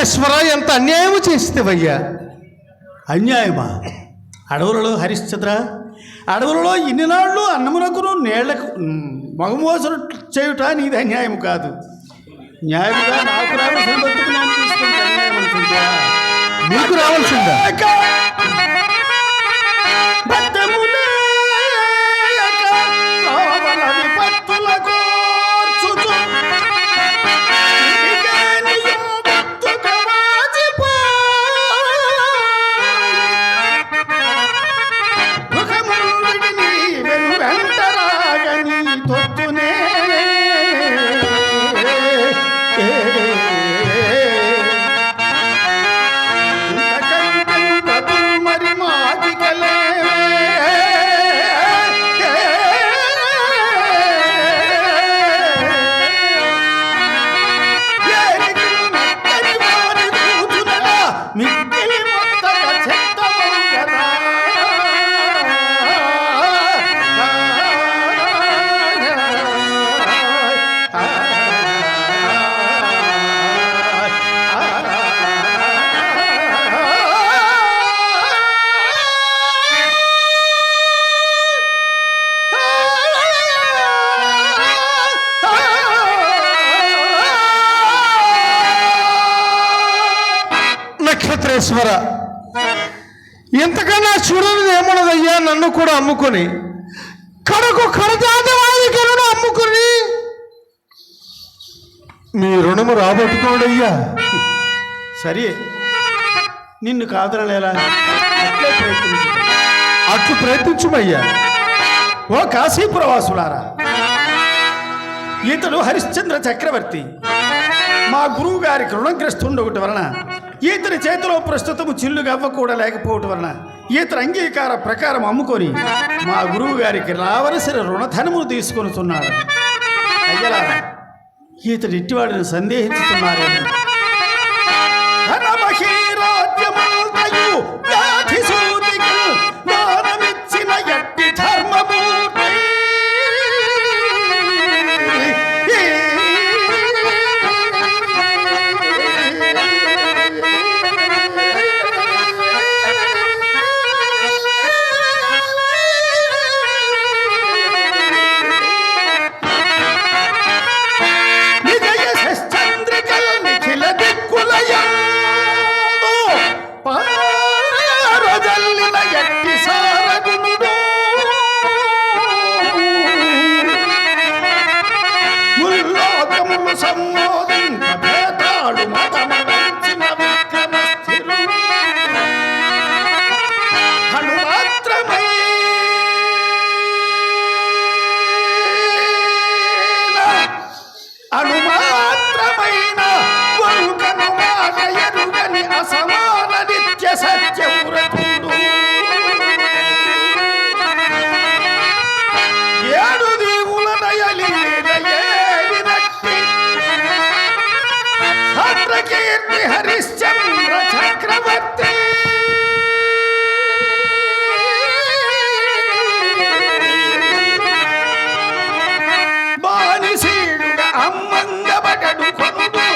నక్షత్రేశ్వర ఎంత అన్యాయం చేస్తేవయ్యా? అన్యాయమా? అడవులలో హరిశ్చంద్ర అడవులలో ఇన్ని నాళ్ళు అన్నమునకును నీళ్ళకు మగమోసలు చేయుట నీది అన్యాయం కాదు. న్యాయముగా నాకు రావాల్సిన బతుకు నేను తీసుకుంటే అన్యాయం అనుకుంటా నీకు రావాల్సిందా? అమ్ముకొని కడకు కరుణ అమ్ముకొని మీ రుణము రాబట్టుకోండి అయ్యా. సరే. నిన్ను కాదనలేలా అట్లే ప్రయత్నించు. అట్లు ప్రయత్నించుమయ్యా. ఓ కాశీపురవాసులారా ఇతడు హరిశ్చంద్ర చక్రవర్తి. మా గురువు గారికి రుణగ్రస్తుండ ఒకటి వలన ఈతని చేతిలో ప్రస్తుతము చిల్లు గవ్వ కూడా లేకపోవటం వలన ఇతర అంగీకార ప్రకారం అమ్ముకొని మా గురువు గారికి రావలసిన రుణధనము తీసుకొనుచున్నాడు. అయ్యలా ఈతడు ఇట్టివాడిని సందేహించుతున్నారు భద్రకీర్తి హరిశ్చంద్ర చక్రవర్తి బానిసీడుగా అమ్మంగబగడు కొనుడు.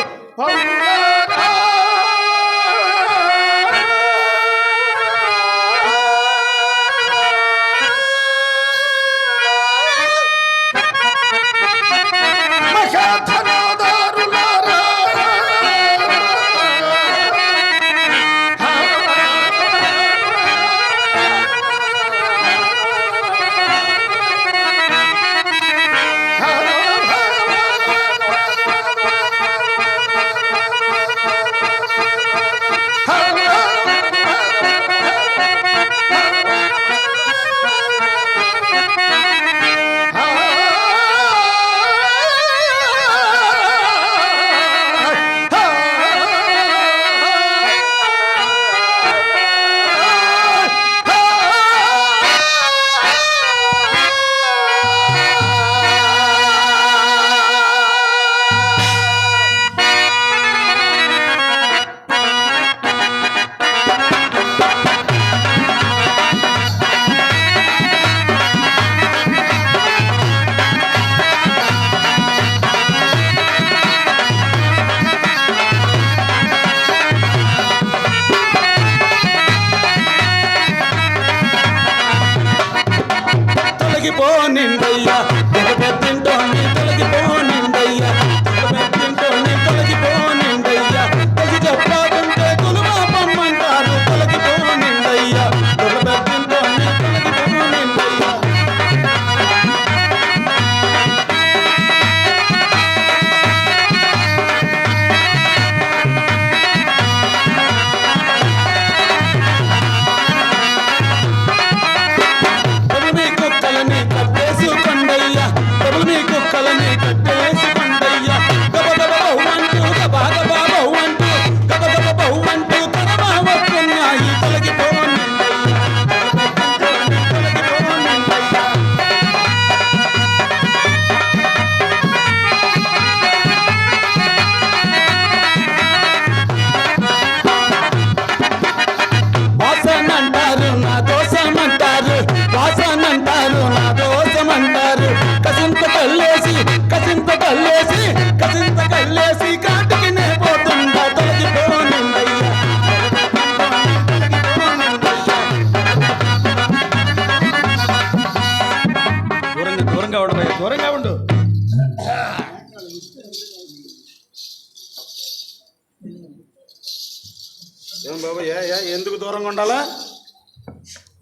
తొలగిపో నిండయ్యా.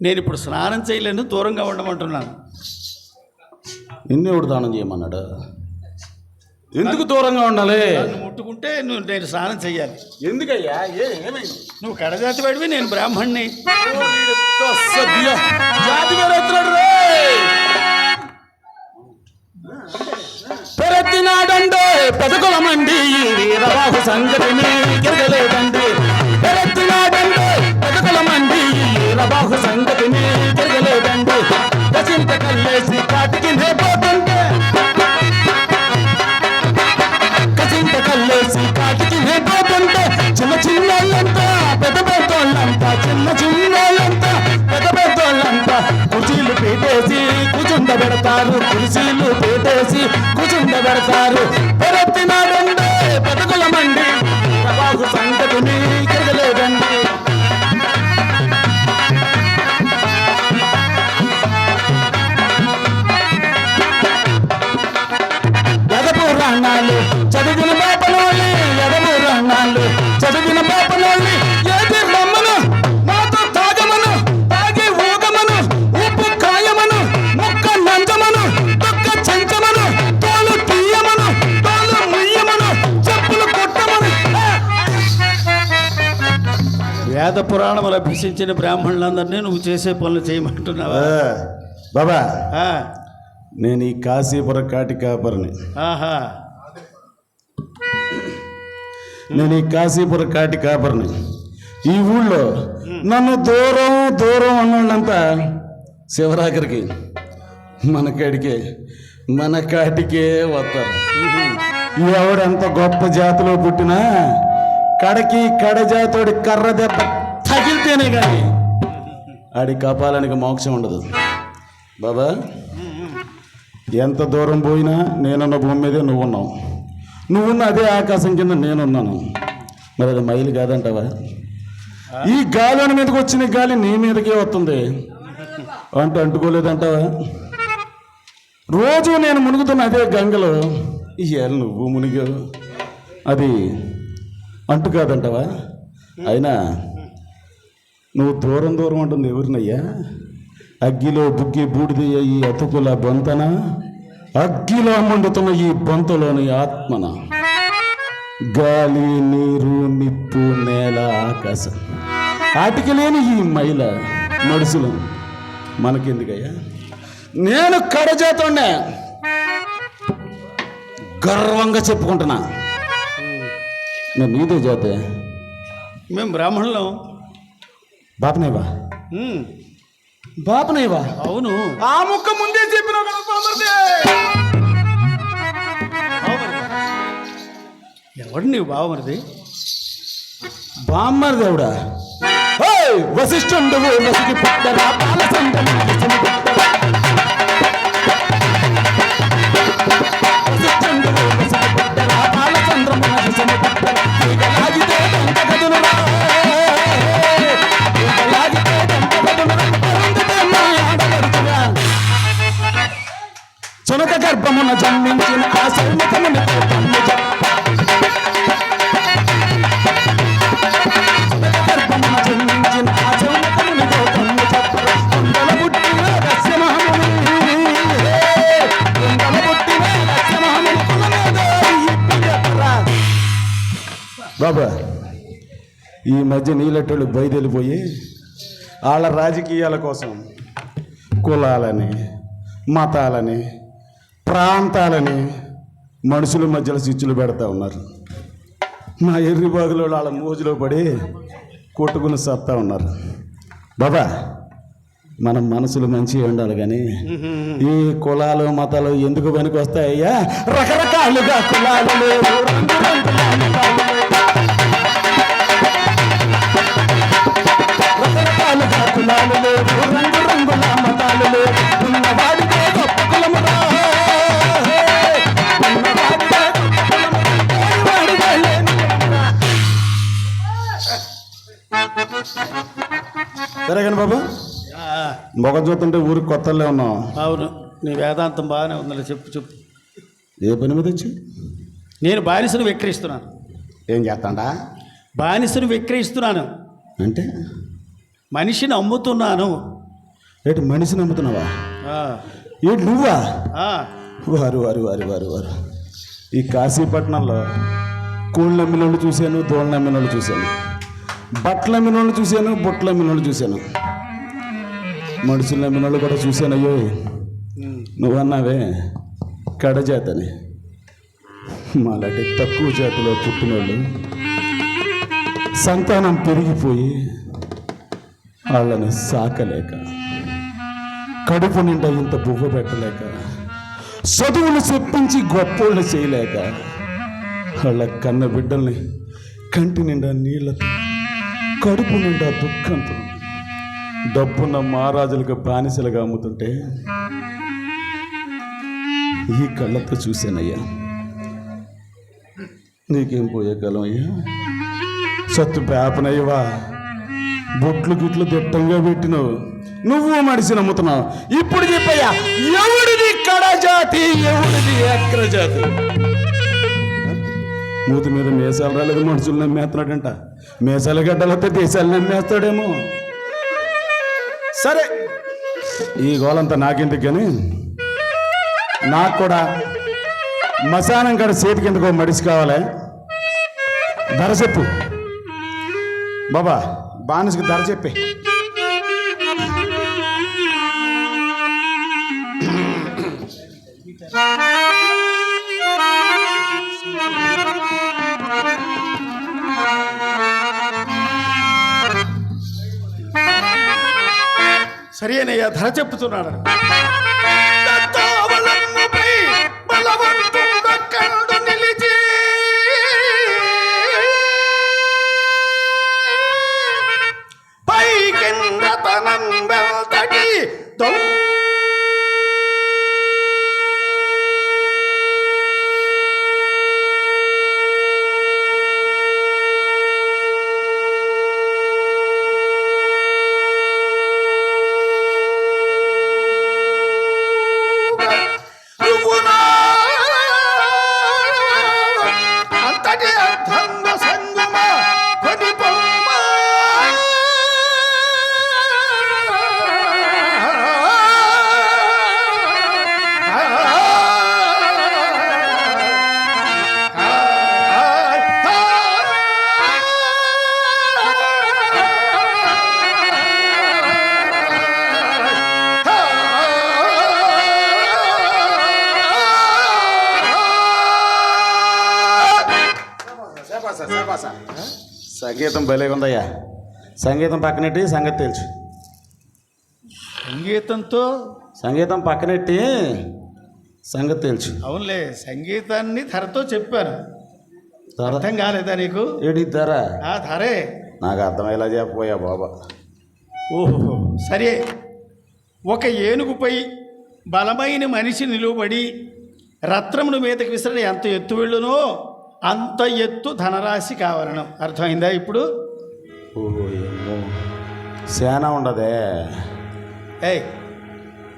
నేను ఇప్పుడు స్నానం చేయలేను దూరంగా ఉండమంటున్నాను. నిన్ను ఎవడు దానం చేయమన్నాడు? ఎందుకు దూరంగా ఉండాలి? నన్ను ముట్టుకుంటే నువ్వు నేను స్నానం చేయాలి ఎందుకయ్యా? ఏ ఏమైంది? నువ్వు కడజాతి వాడివి నేను బ్రాహ్మణ్ణి. జాతి పెరెత్తినాడండే పెదకులమండి ఈ వీరబాహు పెట్టేసి కూచుండ పెడతారు కురిసీలు పెట్టేసి కుచుండ పెడతారు. పెరెత్తినాడండి బతుకుల మండి సంగతిని ఎదపురాణాలు చదివిన పాపలోని ఎదపురాణాలు చదివిన పాపలోని ఏది రమ్మను? మాతో తాగమను తాగి ఊగమను ఉప్పు కాయమను ముక్క నంజమను తొక్క చెంచమను తోలు తీయమను తోలు ముయ్యమను చెప్పులు కొట్టమను. ఆ! వేద పురాణములు అభ్యసించిన బ్రాహ్మణులందరినీ నువ్వు చేసే పనులు చేయమంటున్నావా? బాబా. ఆ, నేను ఈ కాశీపురం కాటి కాపరిని. ఆహా. నేను ఈ కాశీపుర కాటి కాపరిని. ఈ ఊళ్ళో నన్ను దూరం దూరం అన్నోళ్ళంతా శివరాకరికి. మన కాడికే మన కాటికే వస్తారు. ఎవడంత గొప్ప జాతిలో పుట్టినా కడకి కడజాతోడి కర్ర దెబ్బ తగిలితేనే కానీ ఆడి కపాలానికి మోక్షం ఉండదు. బాబా ఎంత దూరం పోయినా నేనున్న భూమి మీదే నువ్వున్నావు. నువ్వున్న అదే ఆకాశం కింద నేనున్నాను. మరి అది మైలు కాదంటావా? ఈ గాలి మీదకి వచ్చిన గాలి నీ మీదకే వస్తుంది. అంటూ అంటుకోలేదంటావా? రోజు నేను మునుగుతున్న అదే గంగలో ఇవాళ నువ్వు మునిగావు. అది అంటు కాదంటావా? అయినా నువ్వు దూరం దూరం ఉంటుంది ఎవరినయ్యా? అగ్గిలో బుగ్గి బూడిదయ్య ఈ అతుకుల బొంతన? అగ్గిలో మండుతున్న ఈ బొంతలోని ఆత్మన గాలి నీరు నిప్పు నేల ఆకాశం. ఆటికి లేని ఈ మైల మడుసులు మనకెందుకయ్యా? నేను కడజాతోనే గర్వంగా చెప్పుకుంటున్నా. నేను నీదే జాతే. మేము బ్రాహ్మణులం. బాపనేవా? బాపనేవా? అవును. ఆ ముక్క ముందే చెప్పిన ఎవడు నీవు బావమరిది? బామ్మర్ దేవుడా వశిష్ఠుండు వసికి పుట్టరా? బాలచంద్ర గర్భమున జన్మించిన ఈ బాబా ఈ మధ్య నీలట్టులు బయదెళ్ళిపోయి వాళ్ళ రాజకీయాల కోసం కులాలని మతాలని ప్రాంతాలని మనుషుల మధ్యలో స్విచ్లు పెడతా ఉన్నారు. మా ఎర్రి బాగులో వాళ్ళ మోజులో పడి కొట్టుకుని సత్తా ఉన్నారు. బాబా మన మనసులు మంచిగా ఉండాలి కానీ ఈ కులాలు మతాలు ఎందుకు పనికి వస్తాయ్యా రకరకాలుగా కులాలు లేవు. రంగు రంగుల మతాలు లేవు. రకరకాలుగా కులాలు లేవు. రంగు రంగుల మతాలు లేవు. సరే కానీ బాబు. మొగం చూస్తుంటే ఊరికి కొత్తలే ఉన్నాం అవును నీ వేదాంతం బాగానే ఉందిలే చెప్పు చెప్పు. ఏ పని మీద వచ్చి నేను బానిసను విక్రయిస్తున్నాను. ఏం చేస్తాడా? బానిసను విక్రయిస్తున్నాను. అంటే? మనిషిని అమ్ముతున్నాను. ఏంటి మనిషిని నమ్ముతున్నావా ఆ, ఏంటి నువ్వా? వారు వారు వారు వారు వారు. ఈ కాశీపట్నంలో కోళ్ళు అమ్మిన వాళ్ళు చూశాను దోళ్ళని అమ్మిన వాళ్ళు చూశాను. బట్టలు అమ్మిన వాళ్ళు చూశాను బుట్టలు అమ్మిన వాళ్ళు చూశాను. మనుషులు అమ్మిన వాళ్ళు కూడా చూశాను అయ్యో. నువ్వన్నావే? కడజాతని మాలాంటి తక్కువ జాతిలో పుట్టినోళ్ళు. సంతానం పెరిగిపోయి వాళ్ళని సాకలేక కడుపు నిండా ఇంత బువ్వ పెట్టలేక చదువులు చెప్పించి గొప్పోళ్ళు చేయలేక వాళ్ళ కన్న బిడ్డల్ని కంటి నిండా నీళ్ళతో కడుపు నిండా దుఃఖంతో డబ్బున్న మహారాజులకు బానిసలుగా అమ్ముతుంటే ఈ కళ్ళతో చూశానయ్యా. నీకేం పోయే కాలం అయ్యా? సత్తు పేపనయ్యవా బొట్లు గిట్లు దిట్టంగా పెట్టినావు నువ్వు మడిసి నమ్ముతున్నావు. ఇప్పుడు చెప్పయ్యా ఎవడిది కడజాతి ఎవడిది అక్రజాతి మూతి మీద మేసాలు రాలేదు మనుషులు నమ్మేస్తున్నాడంట. మేసాలు గడ్డలతో దేశాలు నమ్మేస్తాడేమో. సరే ఈ గోలంతా నాకెందుకు కానీ నాకు కూడా మశానం కాడ చేతి కిందకు మడిసి కావాలి. ధర చెప్పు. బాబా బానిసకి ధర చెప్పే. సరేనయ్యా ధర చెప్తున్నాడు. సంగీతం భలేగా ఉందయ్యా. సంగీతం పక్కనెట్టి సంగతి తెలుసు సంగీతంతో సంగీతం పక్కనెట్టి సంగతి తెలుసు అవునులే సంగీతాన్ని ధరతో చెప్పాను. అర్థం కాలేదా నీకు? ఏడి ధర? ఆ ధరే. నాకు అర్థమయ్యేలా చెప్పబోయా బాబా. ఓహో సరే. ఒక ఏనుగుపై బలమైన మనిషి నిలువబడి రత్నమును మీదకి విసిరిన ఎంత ఎత్తు వెళ్ళునో అంత ఎత్తు ధనరాశి కావాలను అర్థమైందా ఇప్పుడు? సేన ఉండదే. ఏయ్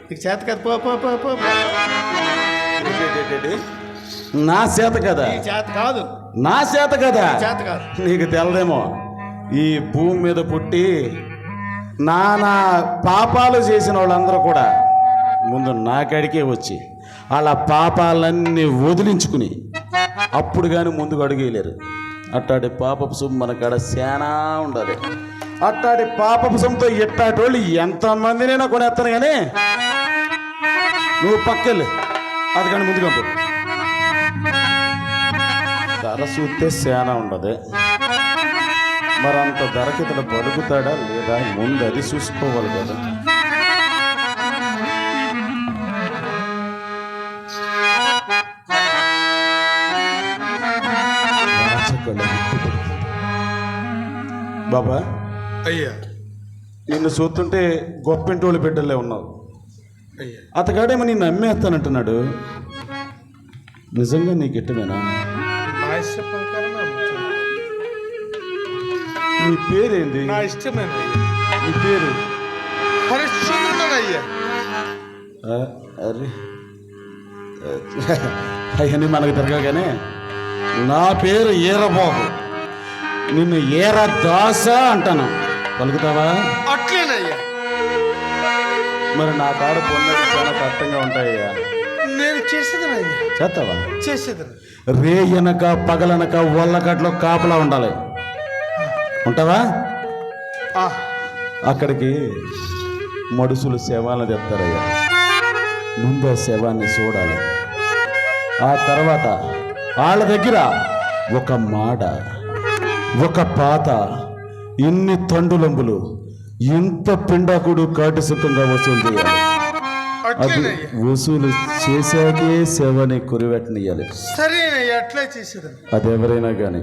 నీకు చేత కదా. పో పో పో పో. నా చేత కదా? చేత కాదు. నా చేత కదా? చేత కాదు. నీకు తెలదేమో. ఈ భూమి మీద పుట్టి నానా పాపాలు చేసిన వాళ్ళందరూ కూడా ముందు నాకడికే వచ్చి వాళ్ళ పాపాలన్నీ వదిలించుకుని అప్పుడు కానీ ముందుకు అడుగేయలేరు అట్టాడి పాపపు సొమ్ము మన కాడ శానా ఉండదు అట్టాడి పాపపు సొమ్ముతో ఎట్టాటి వాళ్ళు ఎంతమందినైనా కొనేస్తాను కానీ నువ్వు పక్కెళ్ళు. అది కానీ ముందుగా ధర చూస్తే శానా ఉండదు. మరి అంత ధరకి ఇతను బతుకుతాడా లేదా ముందు అది చూసుకోవాలి కదా. బాబా అయ్యా. నిన్ను చూస్తుంటే గొప్పింటోళ్ళు బిడ్డలే ఉన్నావు అయ్యా. అతగాడేమో నిన్ను అమ్మేస్తానంటున్నాడు. నిజంగా నీకు ఇట్టమేనా నా పేరేంది? నా ఇష్టమేనా? నీ పేరు? ఆ, అరే. అవన్నీ మనకు తిరగగానే నా పేరు ఈరబాబు. నిన్ను ఈర దాస అంటాను. పలుకుతావా? అట్లేనయ్యా. మరి నా కాడ పొన్నది చాలా కష్టంగా ఉంటాయ్యా నేను చేసేదనయ్యా. చేస్తావా? చేసేదను రేయనక పగలనక ఒళ్ళగట్లో కాపలా ఉండాలి. ఉంటావా? ఆ, అక్కడికి మడుసులు శవాలను తెస్తారయ్యా ముందు ఆ శవాన్ని చూడాలి ఆ తర్వాత వాళ్ళ దగ్గర ఒక మాడ. ఒక పాత ఇన్ని తండులంబులు ఇంత పిండాకుడు కాటి సుఖంగా వసూలు చేయాలి అది వసూలు చేశాకే శవాన్ని కురివెట్టనియాలి సరేనయ్యా అట్లే చేసేదను అదెవరైనా కానీ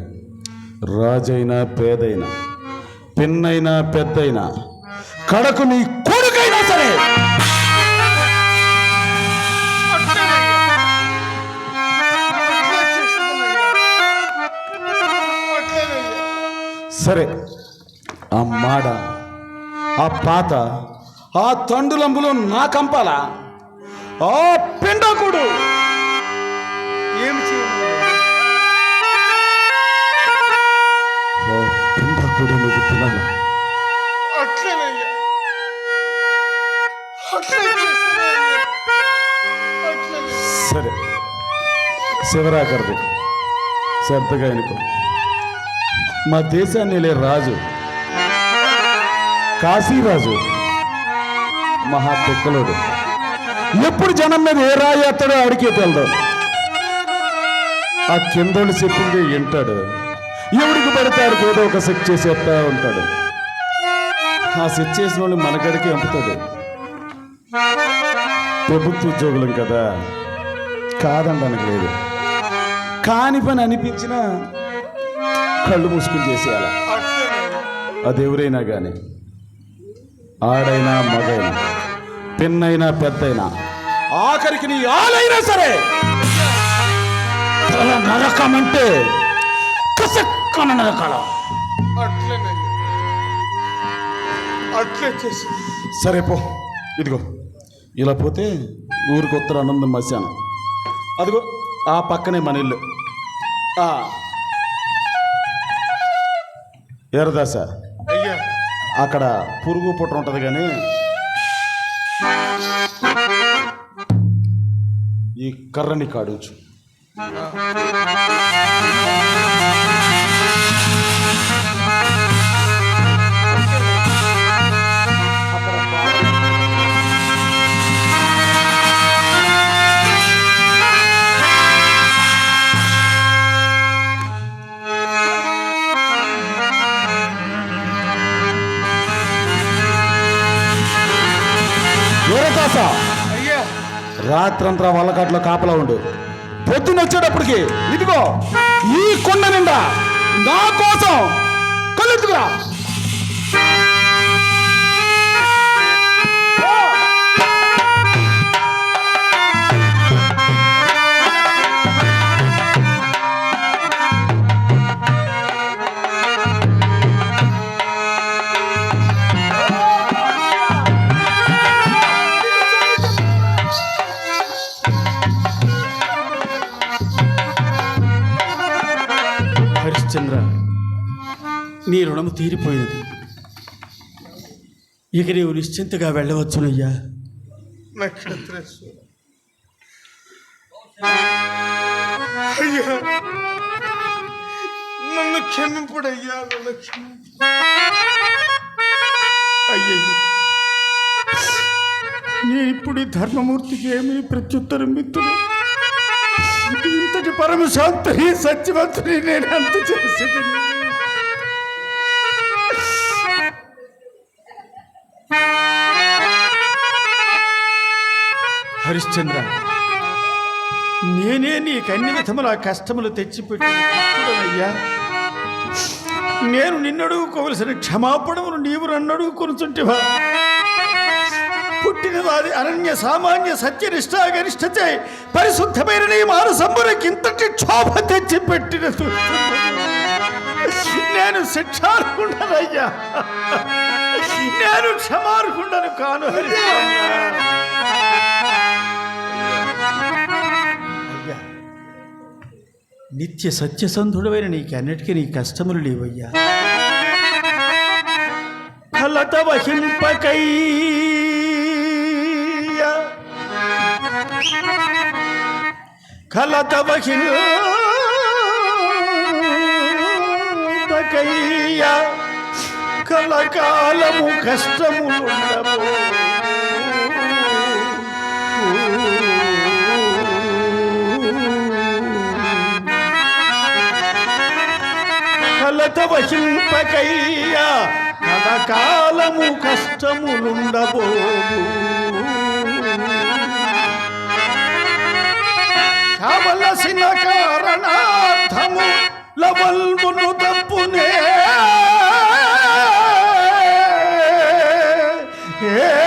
రాజైనా పేదైనా పిన్నైనా పెద్దైనా కడకు నీ సరే ఆ మాడ ఆ పాత ఆ తండులంబులో నా కంపాల? ఆ పిండకుడు! ఏం నువ్వు. సరే శివరాకర్ది శ్రద్ధగా అనుకో మా దేశాన్ని లే రాజు. కాశీరాజు మహా తెక్కలోడు. ఎప్పుడు జనం మీద ఏ రాయి ఎత్తాడో అడిగే తెలదు. ఆ కిందోళ్ళు చెప్పింది వింటాడు. ఎవడికి పడతాడు ఏదో ఒక సెట్ చేసి ఎత్తా ఉంటాడు. ఆ సెట్ చేసిన వాళ్ళు మనకడికి ఎంపుతాడు ప్రభుత్వ ఉద్యోగులం కదా. కాదనడానికి లేదు. కాని పని అనిపించినా కళ్ళు మూసుకుని చేసేయాల. అదెవరైనా కానీ ఆడైనా మగైనా పెన్నైనా పెద్దైనా ఆఖరికి నీ ఆలైనా సరే! నరకమంటే కసక్కన నరకాల. అట్లే సరే పో ఇదిగో. ఇలా పోతే ఊరికి ఉత్తర ఆనందం మశాను అదిగో ఆ పక్కనే మన ఇల్లు. అయ్యా. అక్కడ పురుగు పుట్ర ఉంటుంది కానీ ఈ కర్రని కాడుచు. రాత్రంతా వల్లకాట్లో కాపలా ఉండు. పొద్దున్న వచ్చేటప్పటికి ఇదిగో ఈ కొండ నిండా నా కోసం కళ్ళెత్తుకురా తీరిపోయినది. ఇక నీవు నిశ్చింతగా వెళ్ళవచ్చునయ్యా. నక్షత్రేశ్వర అయ్యా నన్ను క్షమింపుడయ్యా నన్ను క్షమింపు అయ్యయ్య. నేను ఇప్పుడు ధర్మమూర్తికి ఏమీ ప్రత్యుత్తరం మిత్రుడు ఇంతటి పరమశాంతి సత్యవంతుని నేను అంత చేసేది హరిశ్చంద్ర నేనే నీకు అన్ని విధముల కష్టములు తెచ్చిపెట్టయ్యా నేను నిన్నడుగుకోవలసిన క్షమాపణమును నీవు నన్ను అడుగుకొనుచుంటివా పుట్టిన వారి అనన్య సామాన్య సత్యనిష్ట గరిష్టచే పరిశుద్ధమైన నీ మానసంబునకి ఇంతటి క్షోభ తెచ్చి పెట్టిన నేను శిక్షార్హుండనయ్యా. నేను క్షమార్హుండను కాను నిత్య సత్యసంధుడమైన నీకన్నిటికీ నీ కష్టములు లేవయ్యా. కలత వహింపకై కలత వహింపకయ్యా. కలకాలము కష్టములుండబో కలత వహింపకయ్యా కలకాలము కష్టములుండబోవు కావలసిన కారణార్థము లవల్మును తప్పునే ఏ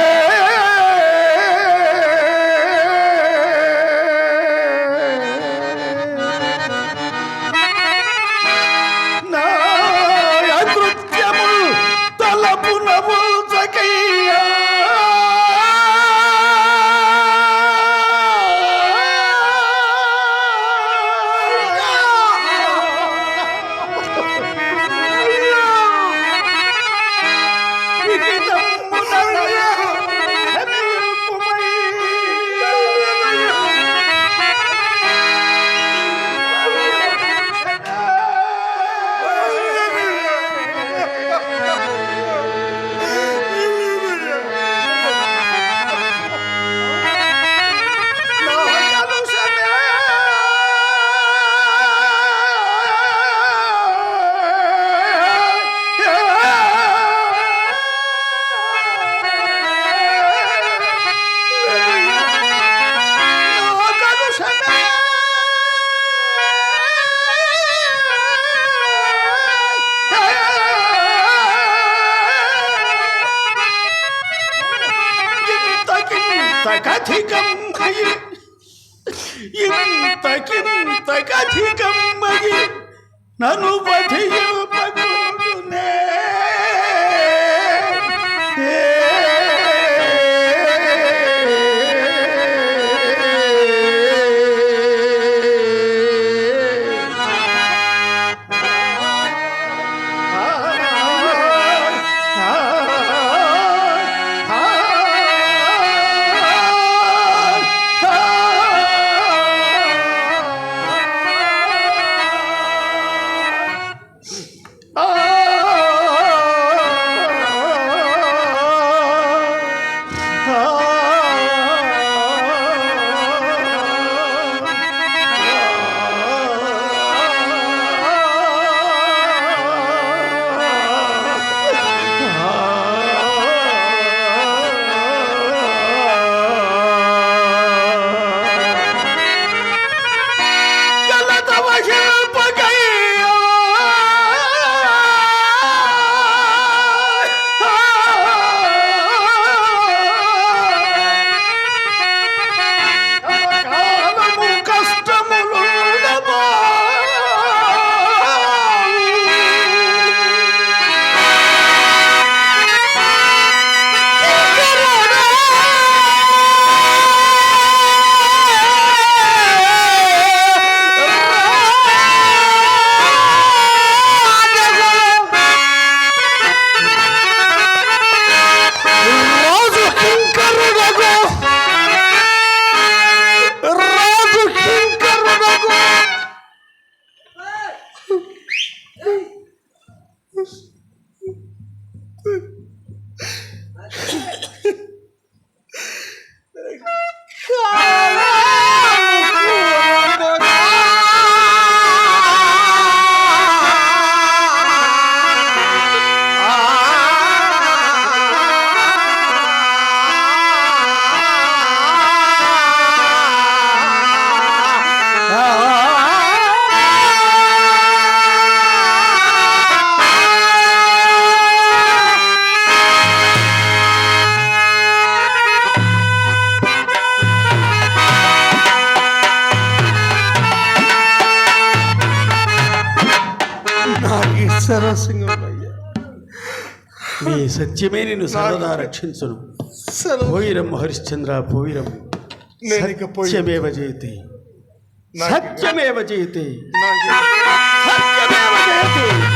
సత్యమే నిన్ను సర్వదా రక్షించును. పోయిరం హరిశ్చంద్ర పోయిరం. సత్యమేవ జయతే. సత్యమేవ జయతే. సత్యమేవ జయతే.